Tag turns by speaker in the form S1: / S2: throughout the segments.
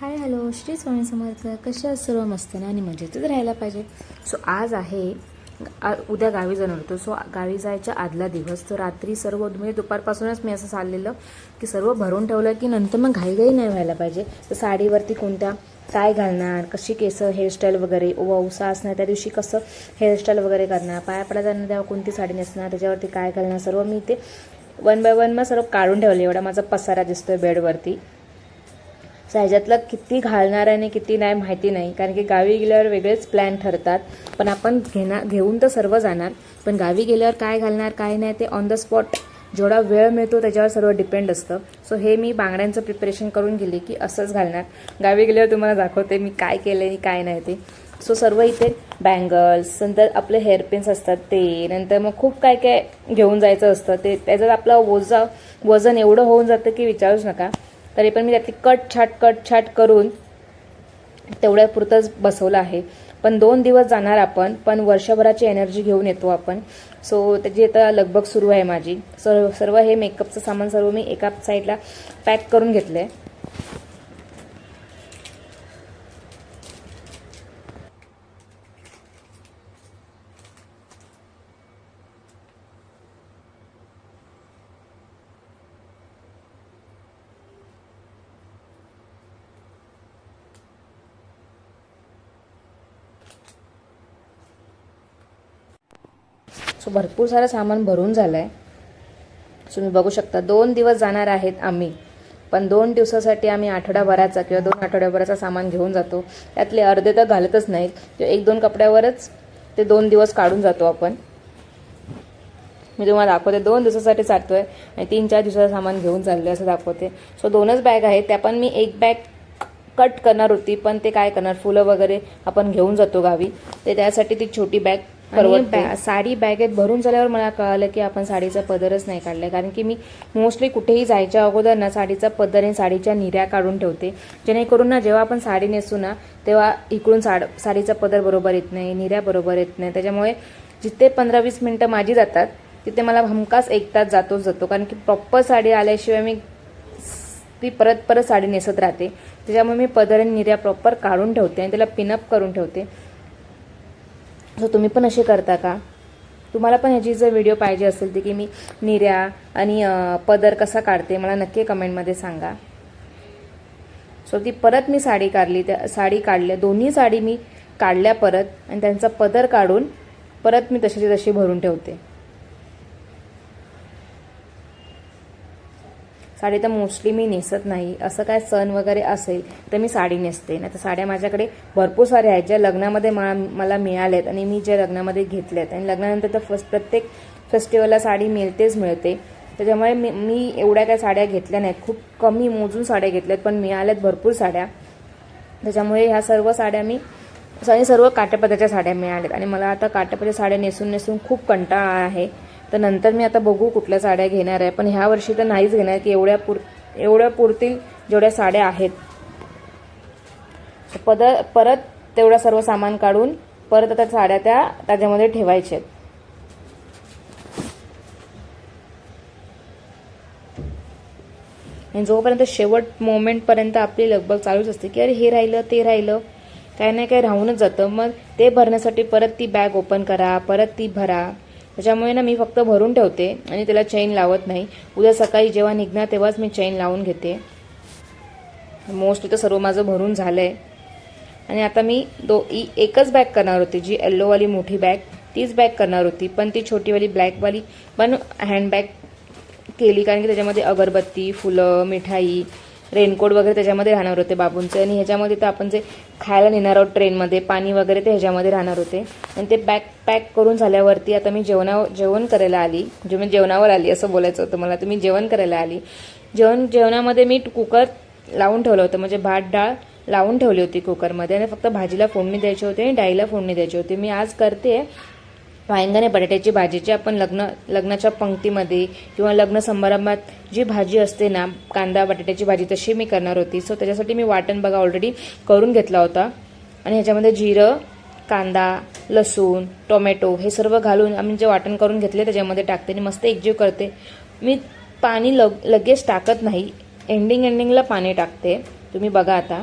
S1: Hi hello. Shri Swami Samarth. कशा सर्व? मस्त ना? आणि मजेतच राहायला पाहिजे. सो आज आहे उद्या गावी जाणार होतो. सो गावी जायच्या आदला दिवस. तर रात्री सर्व म्हणजे दुपारपासूनच मी असं चाललेलं की सर्व भरून ठेवलं की नंतर मग घाईघाई नाही व्हायला पाहिजे. तर साडीवरती कोणत्या काय घालणार कशी केसं हेअरस्टाईल वगैरे वौसा असणार त्या दिवशी कसं हेअरस्टाईल वगैरे करणार पाया पडायला तेव्हा कोणती साडी नेसणार त्याच्यावरती काय घालणार सर्व मी ते वन बाय वन मग सर्व काढून ठेवले. एवढा माझा पसारा दिसतोय बेडवरती. सो ह्याच्यातलं किती घालणार आहे आणि किती नाही माहिती नाही. कारण की गावी गेल्यावर वेगळेच प्लॅन ठरतात. पण आपण घेणार घेऊन तर सर्व जाणार. पण गावी गेल्यावर काय घालणार काय नाही ते ऑन द स्पॉट जेवढा वेळ मिळतो त्याच्यावर सर्व डिपेंड असतं. सो हे मी बांगड्यांचं प्रिपरेशन करून गेले की असंच घालणार. गावी गेल्यावर तुम्हाला दाखवते मी काय केलं आणि काय नाही ते. सो सर्व इथे बँगल्स नंतर आपले हेअरपिन्स असतात ते नंतर मग खूप काय काय घेऊन जायचं असतं. ते त्याच्यात आपलं ओझा वजन एवढं होऊन जातं की विचारूच नका. तरी पण मी त्यातली कट छाट कट छाट करून तेवढ्या पुरतंच बसवलं आहे. पण दोन दिवस जाणार आपण पण वर्षभराची एनर्जी घेऊन येतो आपण. सो त्याची आता लगबग सुरू आहे माझी. सर्व सर्व हे मेकअपचं सामान सर्व मी एका साईडला पॅक करून घेतलं आहे सो भरपूर सारं सामान भरून झालं आहे सो तुम्ही बघू शकता दोन दिवस जाणार आहेत आम्ही. पण दोन दिवसासाठी आम्ही आठवड्याभराचा किंवा दोन आठवड्याभराचा सामान घेऊन जातो. त्यातले अर्धे तर घालतच नाहीत. किंवा एक दोन कपड्यावरच ते दोन दिवस काढून जातो आपण. मी तुम्हाला दाखवते दोन दिवसासाठी चालतोय आणि तीन चार दिवसाचं सामान घेऊन चाललोय असं दाखवते. सो दोनच बॅग आहेत त्या पण मी एक बॅग कट करणार होती पण ते काय करणार फुलं वगैरे आपण घेऊन जातो गावी. ते त्यासाठी ती छोटी बॅग परवडते. साडी बॅगेत भरून झाल्यावर मला कळालं की आपण साडीचा पदरच नाही काढलाय. कारण की मी मोस्टली कुठेही जायच्या अगोदर ना साडीचा पदर आणि साडीच्या निऱ्या काढून ठेवते. जेणेकरून ना जेव्हा आपण साडी नेसू ना तेव्हा इकडून साड साडीचा पदर बरोबर येत नाही निऱ्या बरोबर येत नाही. त्याच्यामुळे जिथे पंधरा वीस मिनटं माझी जातात तिथे मला हमखास एक तास जातोच जातो. कारण की प्रॉपर साडी आल्याशिवाय मी ती परत परत साडी नेसत राहते. त्याच्यामुळे मी पदर आणि निर्या प्रॉपर काढून ठेवते आणि त्याला पिनअप करून ठेवते. सो तुम्ही पण असे करता का? तुम्हाला पण ह्याची जर व्हिडिओ पाहिजे असेल तर की मी निर्या आणि पदर कसा काढते मला नक्की कमेंटमध्ये सांगा. सो ती परत मी साडी काढली त्या साडी काढल्या दोन्ही साडी मी काढल्या परत आणि त्यांचा पदर काढून परत मी तशीची तशी भरून ठेवते. साडी तर मोस्टली मी नेसत नाही. असं काय सण वगैरे असेल तर मी साडी नेसते. नाही तर साड्या माझ्याकडे भरपूर साऱ्या आहेत ज्या लग्नामध्ये मला मला मिळाल्यात आणि मी ज्या लग्नामध्ये घेतल्यात. आणि लग्नानंतर तर फस्ट प्रत्येक फेस्टिवलला साडी मिळतेच मिळते. त्याच्यामुळे मी मी एवढ्या काय साड्या घेतल्या नाहीत. खूप कमी मोजून साड्या घेतल्यात पण मिळाल्यात भरपूर साड्या. त्याच्यामुळे ह्या सर्व साड्या मी सर्व काट्यापदाच्या साड्या मिळाल्यात. आणि मला आता काट्यापदाच्या साड्या नेसून नेसून खूप कंटाळा आहे. तर नंतर मी आता बघू कुठल्या साड्या घेणार आहे. पण ह्या वर्षी तर नाहीच घेणार की एवढ्या पुर एवढ्या पुरतील जेवढ्या साड्या आहेत. पद परत तेवढं सर्व सामान काढून परत आता साड्या त्या त्याच्यामध्ये ठेवायच्या आहेत. आणि जोपर्यंत शेवट मोमेंटपर्यंत आपली लगबग चालूच असते की अरे हे राहिलं ते राहिलं काय नाही काय राहूनच जातं. मग ते भरण्यासाठी परत ती बॅग ओपन करा परत ती भरा. त्याच्यामुळे ना मी फक्त भरून ठेवते आणि त्याला चैन लावत नाही. उद्या सकाळी जेव्हा निघणार तेव्हाच मी चैन लावून घेते. मोस्टली तर सर्व माझं भरून झालं आहे आणि आता मी दो ई एकच बॅग करणार होती जी येल्लोवाली मोठी बॅग तीच बॅग करणार होती पण ती छोटीवाली ब्लॅकवाली पण हँडबॅग केली कारण की त्याच्यामध्ये अगरबत्ती फुलं मिठाई रेनकोट वगैरे त्याच्यामध्ये राहणार होते बाबूंचे. आणि ह्याच्यामध्ये तर आपण जे खायला नेणार आहोत ट्रेनमध्ये पाणी वगैरे ते ह्याच्यामध्ये राहणार होते. आणि ते बॅग पॅक करून झाल्यावरती आता मी जेवणा जेवण करायला आली. जे मी जेवणावर आली असं बोलायचं होतं मला. तर मी जेवण करायला आली. जेवण जेवणामध्ये मी कुकर लावून ठेवलं होतं. म्हणजे भात डाळ लावून ठेवली होती कुकरमध्ये आणि फक्त भाजीला फोडणी द्यायची होती आणि डाळीला फोडणी द्यायची होती. मी आज करते वांग्याने बटाट्याची भाजीची आपण लग्न लग्नाच्या पंक्तीमध्ये किंवा लग्न समारंभात जी भाजी असते ना कांदा बटाट्याची भाजी तशी मी करणार होती. सो त्याच्यासाठी मी वाटण बघा ऑलरेडी करून घेतला होता. आणि ह्याच्यामध्ये जिरं कांदा लसूण टोमॅटो हे सर्व घालून आम्ही जे वाटण करून घेतले त्याच्यामध्ये टाकते आणि मस्त एकजीव करते. मी पाणी लग लगेच टाकत नाही. एंडिंग एंडिंगला पाणी टाकते. तुम्ही बघा आता.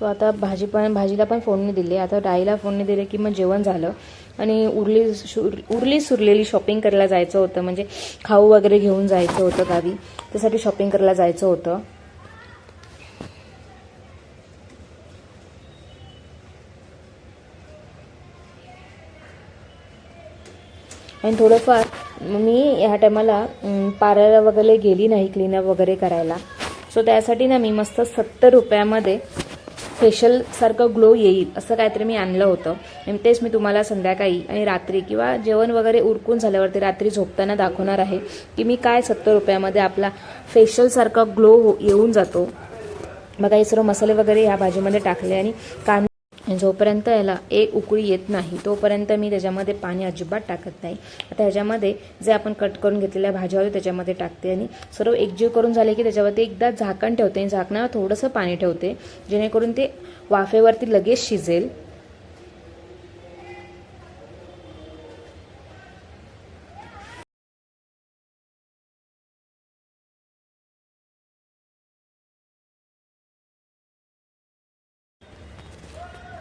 S1: सो आता भाजी पण भाजीला पण फोडणी दिली. आता डाळीला फोडणी दिली की मग जेवण झालं. आणि उरली शुर उरली सुरलेली शॉपिंग करायला जायचं होतं. म्हणजे खाऊ वगैरे घेऊन जायचं होतं गावी. त्यासाठी शॉपिंग करायला जायचं होतं. आणि थोडंफार मी ह्या टायमाला पारायला वगैरे गेली नाही क्लीनअप वगैरे करायला. सो त्यासाठी ना मी मस्त सत्तर रुपयामध्ये फेशलसारखं ग्लो येईल असं काहीतरी मी आणलं होतं. आणि तेच मी तुम्हाला संध्याकाळी आणि रात्री किंवा जेवण वगैरे उरकून झाल्यावरती रात्री झोपताना दाखवणार आहे की मी काय सत्तर रुपयामध्ये आपला फेशलसारखा ग्लो हो येऊन जातो. बघा हे सर्व मसाले वगैरे ह्या भाजीमध्ये टाकले आणि कांदा जोपर्यंत याला एक उकळी येत नाही तोपर्यंत मी त्याच्यामध्ये पाणी अजिबात टाकत नाही. आता ह्याच्यामध्ये जे आपण कट करून घेतलेल्या भाज्या होत्या त्याच्यामध्ये टाकते आणि सर्व एकजीव करून झाले की त्याच्यावरती एकदा झाकण ठेवते आणि झाकणावर थोडंसं पाणी ठेवते जेणेकरून ते वाफेवरती लगेच शिजेल.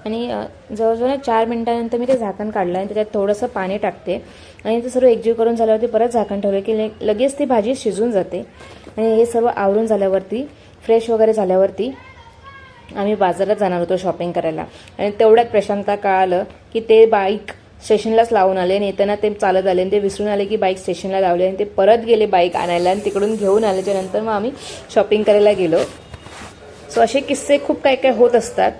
S1: आणि जवळजवळ चार मिनिटानंतर मी ते झाकण काढलं आणि त्याच्यात थोडंसं पाणी टाकते. आणि ते सर्व एकजीव करून झाल्यावरती परत झाकण ठेवलं की ले- लगेच ती भाजी शिजून जाते. आणि हे सर्व आवरून झाल्यावरती फ्रेश वगैरे झाल्यावरती आम्ही बाजारात जाणार होतो शॉपिंग करायला. आणि तेवढ्यात प्रशांता कळालं की ते बाईक स्टेशनलाच लावून आले आणि येताना ते चालत आले आणि ते विसरून आले की बाईक स्टेशनला लावले आणि ते परत गेले बाईक आणायला आणि तिकडून घेऊन आल्याच्यानंतर मग आम्ही शॉपिंग करायला गेलो. सो असे किस्से खूप काय काय होत असतात.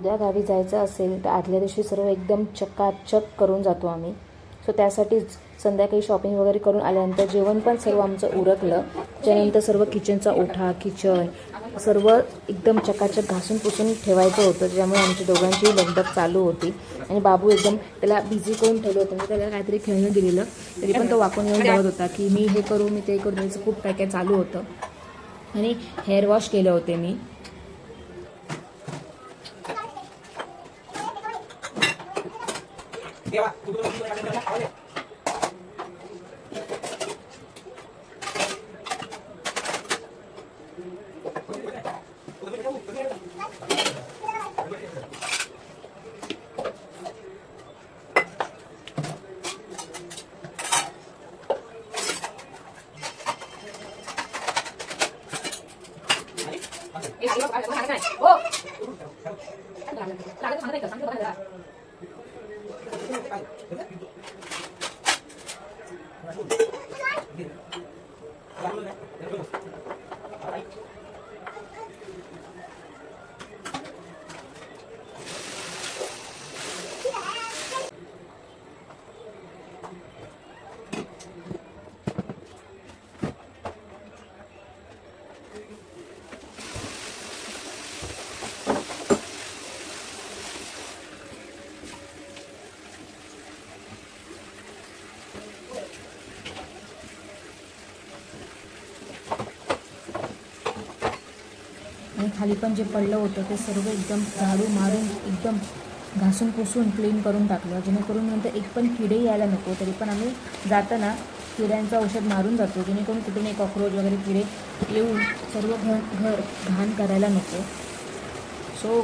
S1: उद्या गावी जायचं असेल तर आदल्या दिवशी सर्व एकदम चकाचक करून जातो आम्ही. सो त्यासाठीच संध्याकाळी शॉपिंग वगैरे करून आल्यानंतर जेवण पण सर्व आमचं उरकलं. त्यानंतर सर्व किचनचा ओठा किचन सर्व एकदम चकाचक घासून पुसून ठेवायचं होतं. त्यामुळे आमच्या दोघांची लगबग चालू होती. आणि बाबू एकदम त्याला बिझी करून ठेवलं होतं. म्हणजे त्याला काहीतरी खेळणं दिलेलं. तरी पण तो वाकून येऊन बघत होता की मी हे करू मी ते करू. त्याचं खूप काय काय चालू होतं. आणि हेअर वॉश केलं होते मी. 别玩，你 Pak, butuh dua. 이게 양념에 양념 खाली पण जे पडलं होतं ते सर्व एकदम झाडू मारून एकदम घासून पुसून क्लीन करून टाकलं. जेणेकरून नंतर एक पण किडे यायला नको तरी पण आम्ही जाताना किड्यांचं औषध मारून जातो. जेणेकरून कुठून एक कॉक्रोच वगैरे किडे येऊन सर्व घर घर घाण करायला नको. सो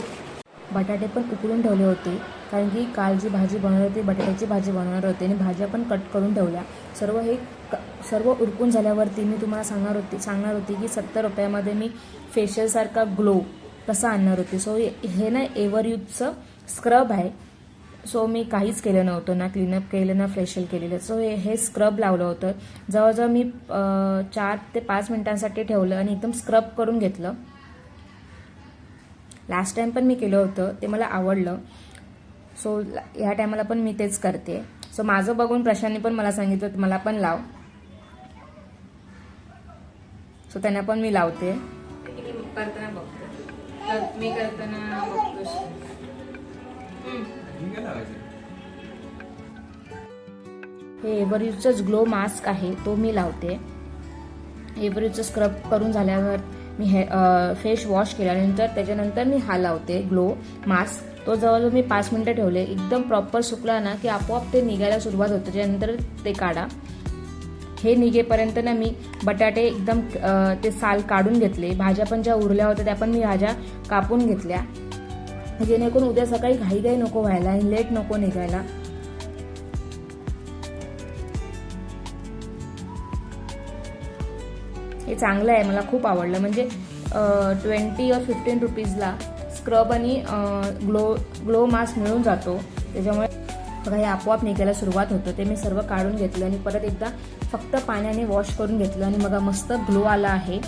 S1: बटाटे पण उकळून ठेवले होते. कारण की काल जी भाजी बनवली होती बटाट्याची भाजी बनवणार होती आणि भाज्या पण कट करून ठेवल्या. सर्व हे क सर्व उरकून झाल्यावरती मी तुम्हाला सांगणार होती सांगणार होती की सत्तर रुपयामध्ये मी फेशियलसारखा ग्लो कसा आणणार होती. सो हे ना एव्हरयूथचं स्क्रब आहे. सो मी काहीच केलं नव्हतं ना क्लीनअप केलं ना फेशियल केलेलं. सो हे हे स्क्रब लावलं होतं. जवळजवळ मी चार ते पाच मिनिटांसाठी ठेवलं आणि एकदम स्क्रब करून घेतलं. लास्ट टाइम पण मी केलं होतं ते मला आवडलं. सो ह्या टायमाला पण मी तेच करते. सो माझं बघून प्रशांतनी पण मला सांगितलं मला पण लाव. सो त्यांना पण मी लावते. करताना बघतो. मी करताना हे एव्हरयूजचंच ग्लो मास्क आहे तो मी लावते. एव्हरेजचं स्क्रब करून झाल्यावर मी हे फेस वॉश केल्यानंतर त्याच्यानंतर मी हा लावते ग्लो मास्क. तो जवळजवळ मी पाच मिनटं ठेवले. एकदम प्रॉपर सुकला ना की आपोआप ते निघायला सुरुवात होते. त्याच्यानंतर ते काढा. हे निघेपर्यंत ना मी बटाटे एकदम ते साल काढून घेतले. भाज्या पण ज्या उरल्या होत्या त्या पण मी भाज्या कापून घेतल्या. जेणेकरून उद्या सकाळी घाईघाई नको व्हायला आणि लेट नको निघायला. हे चांगलं आहे. मला खूप आवडलं. म्हणजे ट्वेंटी और फिफ्टीन रुपीजला स्क्रब आणि ग्लो ग्लो मास्क मिळून जातो. त्याच्यामुळे बघा हे आपोआप निघायला सुरुवात होतं. ते मी सर्व काढून घेतलं आणि परत एकदा फक्त पाण्याने वॉश करून घेतलं आणि बघा मस्त ग्लो आला आहे.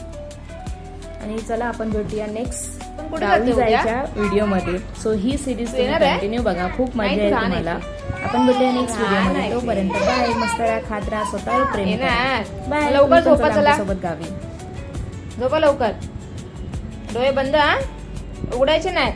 S1: आणि चला आपण भेटूया नेक्स्ट? जायच्या व्हिडिओमध्ये सो ही सिरीज? कंटिन्यू बघा. खूप मजा
S2: नाही,
S1: येईल
S2: तू राहा
S1: तुम्हाला.
S2: नाही.
S1: आपण भेटूया नेक्स्ट व्हिडिओमध्ये. तोपर्यंत बाय मस्त राहा खात राहा स्वतःवर प्रेम. बाय
S2: लवकर.
S1: सोबत गावी.
S2: झोपा लवकर. डोळे बंद हा? उघडायचे नाही